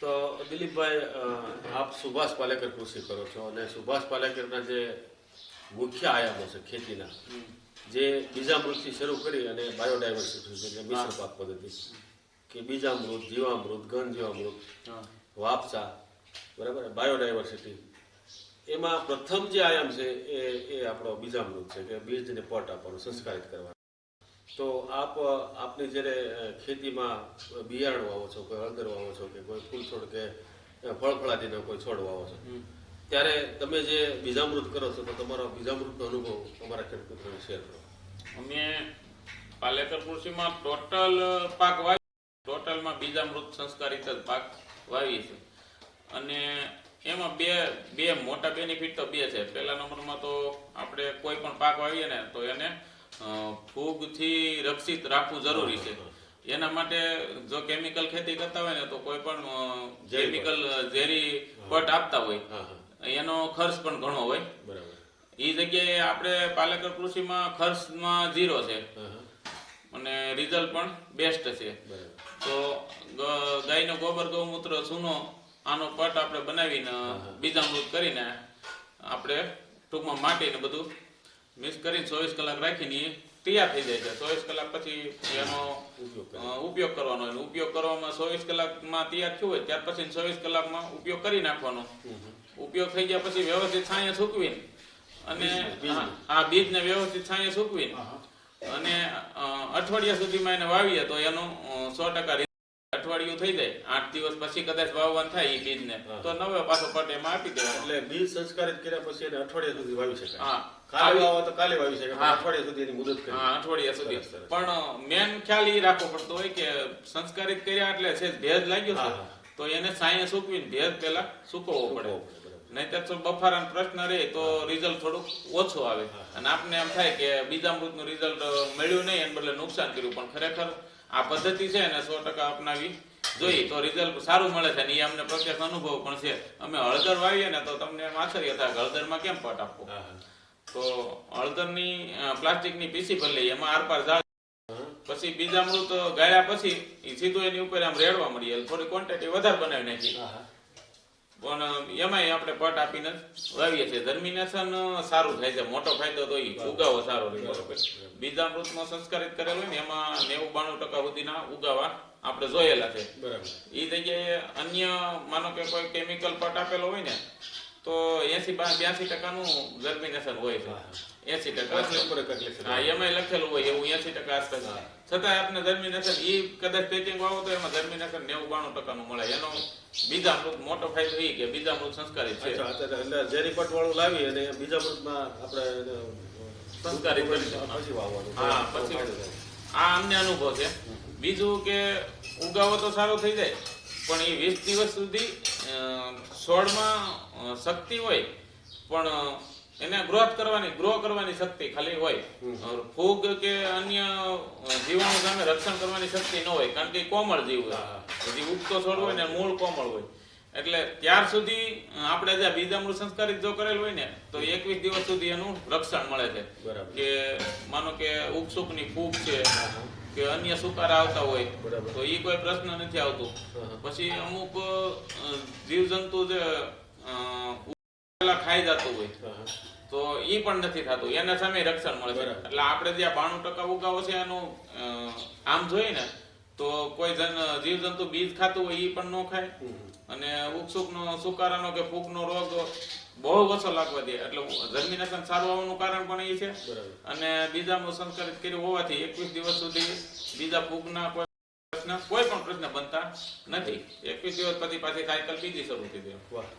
તો દિલીપભાઈ આપ સુભાષ પાલેકર કૃષિ કરો છો અને સુભાષ પાલેકરના જે મુખ્ય આયામો છે ખેતીના જે બીજામૃતથી શરૂ કરી અને બાયોડાયવર્સિટી એટલે મિશ્ર પાક પદ્ધતિ કે બીજામૃત જીવામૃત ઘન જીવામૃત. વાપસા બરાબર? બાયોડાયવર્સિટી. એમાં પ્રથમ જે આયામ છે એ એ આપણો બીજામૃત છે કે બીજને પટ આપવાનું સંસ્કારિત કરવાનો. તો આપ આપની જ્યારે ખેતીમાં બિયારણ વાવો છો કોઈ હળદર વાવો છો કે કોઈ ફૂલ છોડ કે ફળફળાદીનો કોઈ છોડ વાવો છો ત્યારે તમે જે બીજામૃત કરો છો તો તમારો બીજામૃતનો અનુભવ અમારા ખેડૂતોને શેર કરો. અમે પાલેકર કૃષિમાં ટોટલ પાક વાવી ટોટલમાં બીજામૃત સંસ્કારિત જ પાક વાવી છે અને એમાં બે બે મોટા બેનિફિટ તો બે છે. પહેલા નંબરમાં તો આપણે કોઈ પણ પાક વાવીએ ને તો એને ફૂગથી રક્ષિત રાખવું જરૂરી છે. એના માટે જો કેમિકલ ખેતી કરતા હોય ને તો કોઈ પણ કેમિકલ ઝેરી પટ આપતા હોય એનો ખર્ચ પણ ઘણો હોય. એ જગ્યાએ આપણે પાલેકર કૃષિમાં ખર્ચમાં ઝીરો છે. અને રિઝલ્ટ પણ બેસ્ટ છે. તો ગાયનો ગોબર ગૌમૂત્ર સૂનો આનો પટ આપણે બનાવીને બીજામૃત કરીને આપણે ટૂંકમાં માટીને બધું મિક્સ કરીને ચોવીસ કલાક રાખીને તૈયાર થઈ જાય છે. ચોવીસ કલાક પછી એનો ઉપયોગ કરવાનો અને ઉપયોગ કરવામાં ચોવીસ કલાકમાં તૈયાર થયું હોય ત્યાર પછી ચોવીસ કલાકમાં ઉપયોગ કરી નાખવાનો. ઉપયોગ થઈ ગયા પછી વ્યવસ્થિત છાંયે સૂકવીને અને આ- આ બીજને વ્યવસ્થિત છાંયે સૂકવીને અને અઠવાડિયા સુધીમાં એને વાવીએ તો એનો સો ટકા અઠવાડિયું થઈ જાય. આઠ દિવસ પછી કદાચ વાવવાનું થાય એ બીજને. તો નવે પાછો પટ એમાં આપી દેવા એટલે બીજ સંસ્કારિત કર્યા પછી એને અઠવાડિયા સુધી વાવી શકાય. હા. કાલે વાવો તો કાલે વાવી શકાય પણ અઠવાડિયા સુધી એની મુદત કરી. હા અઠવાડિયા સુધી. સરસ, સરસ. પણ મેન ખ્યાલ એ રાખવો પડતો હોય કે સંસ્કારિત કર્યા એટલે છે ભેજ લાગ્યો છે. તો એને સાયન્સ સૂકવીને ભેજ પેલા સૂકવવો પડે. નહીતર તો બફારાનો પ્રશ્ન રહે તો રિઝલ્ટ થોડુંક ઓછું આવે. અને આપને એમ થાય કે બીજા મૃતનું રિઝલ્ટ મળ્યું નહીં એને બદલે નુકસાન કર્યું. પણ ખરેખર આ પદ્ધતિ છે ને સો ટકા અપનાવી જોઈએ તો રિઝલ્ટ સારું મળે છે ને એ અમને પ્રત્યક્ષ અનુભવ પણ છે. અમે હળદર વાવીએ ને તો તમને એમ આશ્ચર્ય થાય હળદરમાં કેમ પટ આપવો? તો હળદરની પ્લાસ્ટિકની પીસી ભરી લઈએ એમાં આરપાર ઝાડ પછી બીજા બીજામૃત ગાળ્યા પછી એ સીધું એની ઉપર આમ રેડવા મળીએ. થોડી ક્વોન્ટિટી વધારે બનાવી નાખી હા હા. પણ એમાંય આપણે પટ આપીને વાવીએ છીએ. જર્મિનેશન સારું થાય છે. મોટો ફાયદો તો એ. ઉગાવો સારો રહે બીજા બીજામૃતમાં સંસ્કારિત કરેલું હોય ને એમાં નેવું બાણું ટકા સુધીના ઉગાવા આપણે જોયેલા છે. બરાબર. એ જગ્યાએ અન્ય માનો કે કોઈ કેમિકલ પટ આપેલો હોય ને એસી બ્યાસી ટકાનું જર્મિનેશન હોય છે. એસી ટકા. હા એમાં લખેલું હોય એવું એસી ટકા આસપાસ. છતાં આપને જર્મિનેશન એ કદાચ પેકિંગ વાવો તો એમાં જર્મિનેશન નેવું બાણું ટકાનું મળે. એનો બીજામૃત મોટો ફાયદો એ કે બીજામૃત સંસ્કારી છે. એટલે ઝેરી વાળું લાવી અને બીજા મૃતમાં આપણે સંસ્કારી પછી વાવવાનું. હા પછી આ અમને અનુભવ છે. બીજું કે ઉગાવો તો સારો થઈ જાય પણ એ વીસ દિવસ સુધી છોડમાં શક્તિ હોય પણ એને ગ્રોથ કરવાની ગ્રો કરવાની શક્તિ ખાલી હોય. ફૂગ કે અન્ય જીવાણુ સામે રક્ષણ કરવાની શક્તિ ન હોય કારણ કે કોમળ જીવ હજી ઉગતો છોડ હોય ને મૂળ કોમળ હોય. એટલે ત્યાર સુધી આપણે જે આ બીજામૃત સંસ્કારિત જો કરેલ હોય ને તો એકવીસ દિવસ સુધી એનું રક્ષણ મળે છે. કે માનો કે ઉગસુકની ફૂગ છે કે અન્ય સુકારા આવતા હોય. તો એ કોઈ પ્રશ્ન નથી આવતું. પછી અમુક જીવજંતુ જે ખાઈ જતું હોય તો એ પણ નથી થતું. એના સામે રક્ષણ મળે છે. એટલે આપણે જે બાણું ટકા ઉગાવો છે એનું આમ જોઈએ ને તો કોઈ જીવજંતુ બીજ ખાતું હોય એ પણ ન ખાય. અને ઉકસુકનો સુકારાનો કે ફૂગનો રોગ બહુ ઓછો લાગવા દે. એટલે જર્મિનેશન સારું આવવાનું કારણ પણ એ છે. અને અને બીજામાં સંસ્કારિત કર્યું હોવાથી એકવીસ દિવસ સુધી બીજા ફૂગના કોઈ પ્રશ્ન કોઈ પણ પ્રશ્ન બનતા નથી. એકવીસ દિવસ પછી પાછી સાયકલ બીજી શરૂ થઈ વાહ.